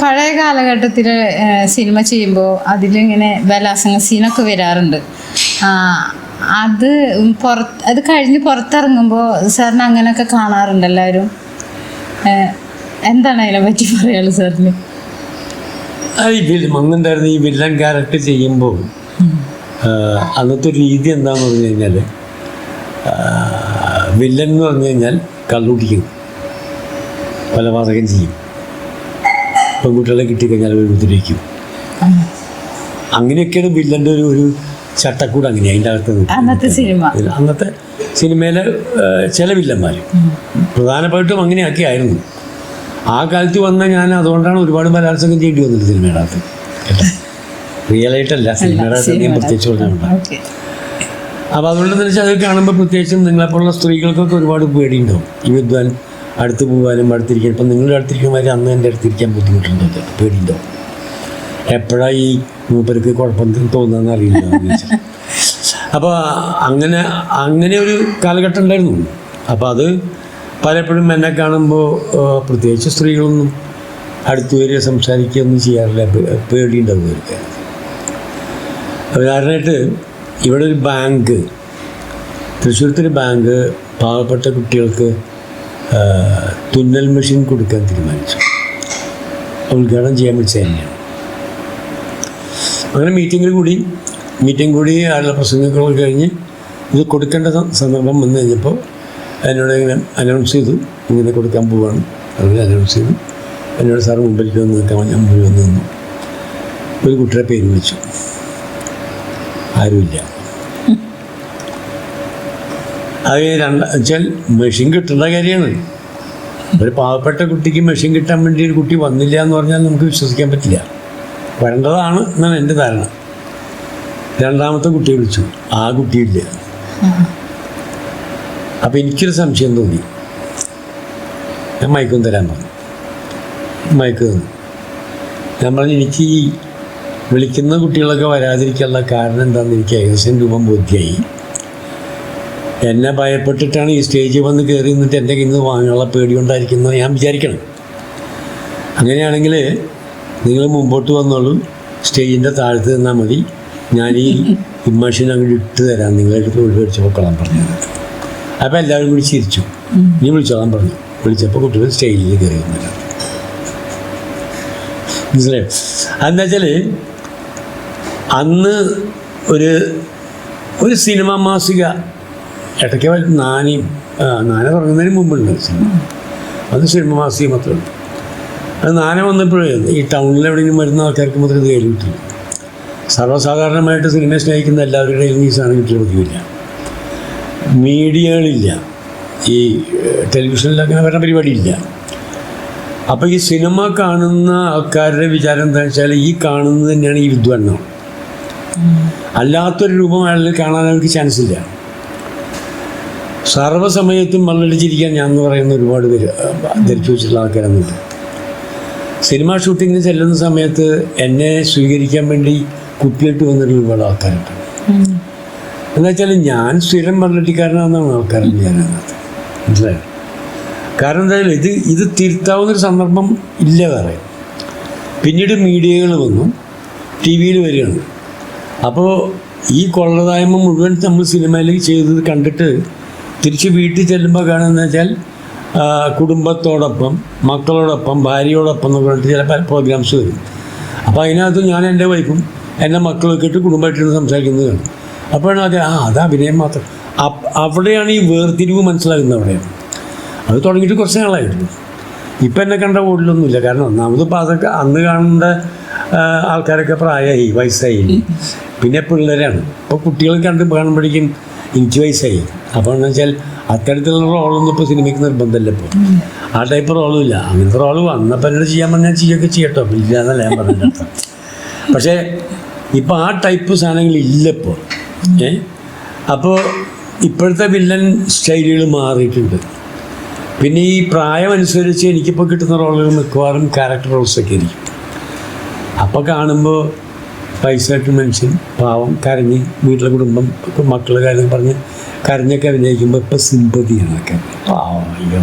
പഴയ കാലഘട്ടത്തിൽ സിനിമ ചെയ്യുമ്പോൾ അതിലിങ്ങനെ ബലാസംഗ സീനൊക്കെ വരാറുണ്ട്. അത് പുറത്ത് അത് കഴിഞ്ഞ് പുറത്തിറങ്ങുമ്പോൾ സാറിന് അങ്ങനെയൊക്കെ കാണാറുണ്ട് എല്ലാവരും? എന്താണ് അതിനെ പറ്റി പറയാനുള്ളത് സാറിന്? അങ്ങനെന്തായിരുന്നു ഈ വില്ലൻ ക്യാരക്ടർ ചെയ്യുമ്പോൾ അന്നത്തെ രീതി എന്താന്ന് പറഞ്ഞു കഴിഞ്ഞാൽ വില്ലൻ എന്ന് പറഞ്ഞു കഴിഞ്ഞാൽ കള്ളുടിക്കും. കൊലപാതകം ചെയ്യും. പെൺകുട്ടികളെ കിട്ടിക്കഴിഞ്ഞാൽ അവർ ഉപദ്രവിക്കും. അങ്ങനെയൊക്കെയാണ് വില്ലന്റെ ഒരു ഒരു ചട്ടക്കൂട് അങ്ങനെയാണ് അതിന്റെ അകത്ത് അന്നത്തെ സിനിമ. അന്നത്തെ സിനിമയിലെ ചില വില്ലന്മാർ പ്രധാനമായിട്ടും അങ്ങനെയൊക്കെ ആയിരുന്നു. ആ കാലത്ത് വന്ന ഞാൻ അതുകൊണ്ടാണ് ഒരുപാട് ബലാത്സംഗം ചെയ്യേണ്ടി വന്നത് സിനിമയുടെ അകത്ത് റിയൽ ആയിട്ടല്ല സിനിമയുടെ അകത്ത് ഞാൻ പ്രത്യേകിച്ച് പറഞ്ഞിട്ടുണ്ട് അപ്പോൾ അതുകൊണ്ടെന്ന് വെച്ചാൽ അത് കാണുമ്പോൾ പ്രത്യേകിച്ചും നിങ്ങളെപ്പോലുള്ള സ്ത്രീകൾക്കൊക്കെ ഒരുപാട് പേടിയുണ്ടാവും. ഈ വിദ്വാൻ അടുത്ത് പോകാനും അടുത്തിരിക്കാൻ. ഇപ്പം നിങ്ങളുടെ അടുത്തിരിക്കുമ്പോൾ അന്ന് എന്റെ അടുത്തിരിക്കാൻ ബുദ്ധിമുട്ടുണ്ടോ. പേടിയുണ്ടോ? എപ്പോഴാണ് ഈ മൂപ്പർക്ക് കുഴപ്പം തോന്നുന്നതെന്ന് അറിയില്ല അപ്പോൾ അങ്ങനെ അങ്ങനെ ഒരു കാലഘട്ടം ഉണ്ടായിരുന്നു. അപ്പോൾ അത് പലപ്പോഴും എന്നെ കാണുമ്പോൾ പ്രത്യേകിച്ച് സ്ത്രീകളൊന്നും അടുത്ത് വരിക സംസാരിക്കുകയൊന്നും ചെയ്യാറില്ല. പേടിയുണ്ടാവും അവർക്ക് ഉദാഹരണമായിട്ട് ഇവിടെ ഒരു ബാങ്ക് തൃശ്ശൂരത്തൊരു ബാങ്ക് പാവപ്പെട്ട കുട്ടികൾക്ക് തുന്നൽ മെഷീൻ കൊടുക്കാൻ തീരുമാനിച്ചു. ഉദ്ഘാടനം ചെയ്യാൻ വിളിച്ചത് തന്നെയാണ് അങ്ങനെ മീറ്റിങ്ങിൽ കൂടി മീറ്റിംഗ് കൂടി ആളുടെ പ്രസംഗങ്ങളൊക്കെ കഴിഞ്ഞ് ഇത് കൊടുക്കേണ്ട സന്ദർഭം വന്നു കഴിഞ്ഞപ്പോൾ എന്നോട് ഇങ്ങനെ അനൗൺസ് ചെയ്തു ഇങ്ങനെ കൊടുക്കാൻ പോവാണ്. അവരെ അനൗൺസ് ചെയ്തു. എന്നോട് സാർ മുമ്പിലേക്ക് വന്ന് നിൽക്കാൻ ഞാൻ മുമ്പിൽ വന്ന് നിന്നു. ഒരു കുട്ടിയുടെ പേര് വിളിച്ചു. ആരുമില്ല. അത് രണ്ട വെച്ചാൽ മെഷീൻ കിട്ടുന്ന കാര്യമാണ്. ഒരു പാവപ്പെട്ട കുട്ടിക്ക് മെഷീൻ കിട്ടാൻ വേണ്ടി ഒരു കുട്ടി വന്നില്ല എന്ന് പറഞ്ഞാൽ നമുക്ക് വിശ്വസിക്കാൻ പറ്റില്ല. വരേണ്ടതാണ് എന്നാണ് എന്റെ ധാരണ. രണ്ടാമത്തെ കുട്ടി വിളിച്ചു. ആ കുട്ടിയില്ല അപ്പം എനിക്കൊരു സംശയം തോന്നി. ഞാൻ മയക്കും തരാൻ പറഞ്ഞു. മയക്ക് തന്നു. ഞാൻ പറഞ്ഞു എനിക്ക് ഈ വിളിക്കുന്ന കുട്ടികളൊക്കെ വരാതിരിക്കാനുള്ള കാരണം എന്താണെന്ന് എനിക്ക് ഏകദേശം രൂപം ബോധ്യമായി എന്നെ ഭയപ്പെട്ടിട്ടാണ് ഈ സ്റ്റേജിൽ വന്ന് കയറി നിന്നിട്ട് എന്റെ നിന്ന് വാങ്ങാനുള്ള പേടി കൊണ്ടായിരിക്കുന്നത് ഞാൻ വിചാരിക്കണം. അങ്ങനെയാണെങ്കിൽ നിങ്ങൾ മുമ്പോട്ട് വന്നോളൂ. സ്റ്റേജിന്റെ താഴത്ത് നിന്നാൽ മതി. ഞാൻ ഈ ഇമ്മഷൻ അങ്ങോട്ട് ഇട്ട് തരാം. നിങ്ങളെടുത്ത് ഒഴിവ് വെച്ച് പൊക്കോളാൻ പറഞ്ഞു. അപ്പോൾ എല്ലാവരും കൂടി ചിരിച്ചു. നീ വിളിച്ചോളാൻ പറഞ്ഞു. വിളിച്ചപ്പോൾ കുട്ടികൾ സ്റ്റേജിൽ കയറി വന്നില്ല. മനസ്സിലായോ? അതെന്താ വെച്ചാൽ അന്ന് ഒരു ഒരു സിനിമ മാസിക ഇടയ്ക്ക് നാനി നാന തുടങ്ങുന്നതിന് മുമ്പുണ്ട്. അത് സിനിമ മാസിക മാത്രമേ ഉള്ളൂ അത് നാന വന്നപ്പോഴേ ഈ ടൗണിൽ എവിടെയെങ്കിലും വരുന്ന ആൾക്കാർക്ക് മാത്രമേ ഇത് കിട്ടുള്ളൂ സർവസാധാരണമായിട്ട് സിനിമയെ സ്നേഹിക്കുന്ന എല്ലാവരുടെയും ഈ സാധനം കിട്ടിയ പതിവില്ല മീഡിയകളില്ല. ഈ ടെലിവിഷനിലൊക്കെ അങ്ങനെ വരുന്ന പരിപാടിയില്ല. അപ്പോൾ ഈ സിനിമ കാണുന്ന ആൾക്കാരുടെ വിചാരം എന്താ വെച്ചാൽ ഈ കാണുന്നത് തന്നെയാണ് ഈ വിദ്വണ്ണം അല്ലാത്തൊരു രൂപം അയാളിൽ കാണാൻ അവർക്ക് ചാൻസ് ഇല്ല. സർവസമയത്തും മണ്ണടിച്ചിരിക്കാൻ ഞാൻ എന്ന് പറയുന്ന ഒരുപാട് പേര് ധരിച്ചു വെച്ചിട്ടുള്ള ആൾക്കാരൊന്നുമില്ല. സിനിമ ഷൂട്ടിങ്ങിന് ചെല്ലുന്ന സമയത്ത് എന്നെ സ്വീകരിക്കാൻ വേണ്ടി കുപ്പിയിട്ട് വന്നിട്ടുള്ള ഒരുപാട് ആൾക്കാരുണ്ട്. എന്നുവെച്ചാൽ ഞാൻ സ്ഥിരം മണ്ണടിക്കാരനാണെന്നാണ് ആൾക്കാരുടെ ഞാൻ. മനസ്സിലായോ? കാരണം എന്തായാലും ഇത് ഇത് ഇത് തിരുത്താവുന്നൊരു സന്ദർഭം ഇല്ല വേറെ. പിന്നീട് മീഡിയകൾ വന്നു ടി വിയിൽ വരികയാണ്. അപ്പോൾ ഈ കൊള്ളതായ്മ മുഴുവൻ നമ്മൾ സിനിമയിലേക്ക് ചെയ്തത് കണ്ടിട്ട് തിരിച്ച് വീട്ടിൽ ചെല്ലുമ്പോൾ കാണുന്നത് വെച്ചാൽ കുടുംബത്തോടൊപ്പം മക്കളോടൊപ്പം ഭാര്യയോടൊപ്പം എന്നൊക്കെ പറഞ്ഞിട്ട് ചില പ്രോഗ്രാംസ് വരും. അപ്പോൾ അതിനകത്ത് ഞാൻ എന്റെ വൈഫും എന്റെ മക്കളൊക്കെ ഇട്ട് കുടുംബമായിട്ടിരുന്ന് സംസാരിക്കുന്നത് കാണും. അപ്പോഴാണ് അത് ആ അത് അഭിനയം മാത്രം. അവിടെയാണ് ഈ വേർതിരിവ് മനസ്സിലാകുന്നത് അവിടെയാണ്. അത് തുടങ്ങിയിട്ട് കുറച്ച് നാളായിരുന്നു. ഇപ്പം എന്നെ കണ്ട ഓടിലൊന്നുമില്ല കാരണം ഒന്നാമത് ഇപ്പോൾ അതൊക്കെ അന്ന് കാണേണ്ട ആൾക്കാരൊക്കെ പ്രായമായി വയസ്സായി. പിന്നെ പിള്ളേരാണ്. ഇപ്പോൾ കുട്ടികൾ കണ്ട് കാണുമ്പോഴേക്കും എനിക്ക് വയസ്സായി അപ്പോൾ എന്ന് വെച്ചാൽ അത്തരത്തിലുള്ള റോളൊന്നും ഇപ്പോൾ സിനിമയ്ക്ക് നിർബന്ധമല്ല ഇപ്പോൾ ആ ടൈപ്പ് റോളും ഇല്ല അങ്ങനത്തെ റോൾ വന്നപ്പോൾ എന്നോട് ചെയ്യാൻ പറഞ്ഞാൽ ചെയ്യൊക്കെ ചെയ്യട്ടോ. ഇല്ല എന്നല്ല ഞാൻ പറഞ്ഞിട്ട് പക്ഷേ ഇപ്പോൾ ആ ടൈപ്പ് സാധനങ്ങൾ ഇല്ല ഇപ്പോൾ ഏ? അപ്പോൾ ഇപ്പോഴത്തെ വില്ലൻ സ്റ്റൈലുകൾ മാറിയിട്ടുണ്ട്. പിന്നെ ഈ പ്രായമനുസരിച്ച് എനിക്കിപ്പോൾ കിട്ടുന്ന റോളുകൾ മിക്കവാറും ക്യാരക്ടർ റോൾസൊക്കെ ആയിരിക്കും. അപ്പോൾ കാണുമ്പോൾ പൈസയായിട്ട് മനുഷ്യൻ പാവം കരഞ്ഞ് വീട്ടിലെ കുടുംബം ഇപ്പം മക്കളുടെ കാര്യം പറഞ്ഞ് കരഞ്ഞൊക്കെ അഭിനയിക്കുമ്പോൾ ഇപ്പം സിമ്പതിയാണ് ഒക്കെ പാവം അയ്യോ.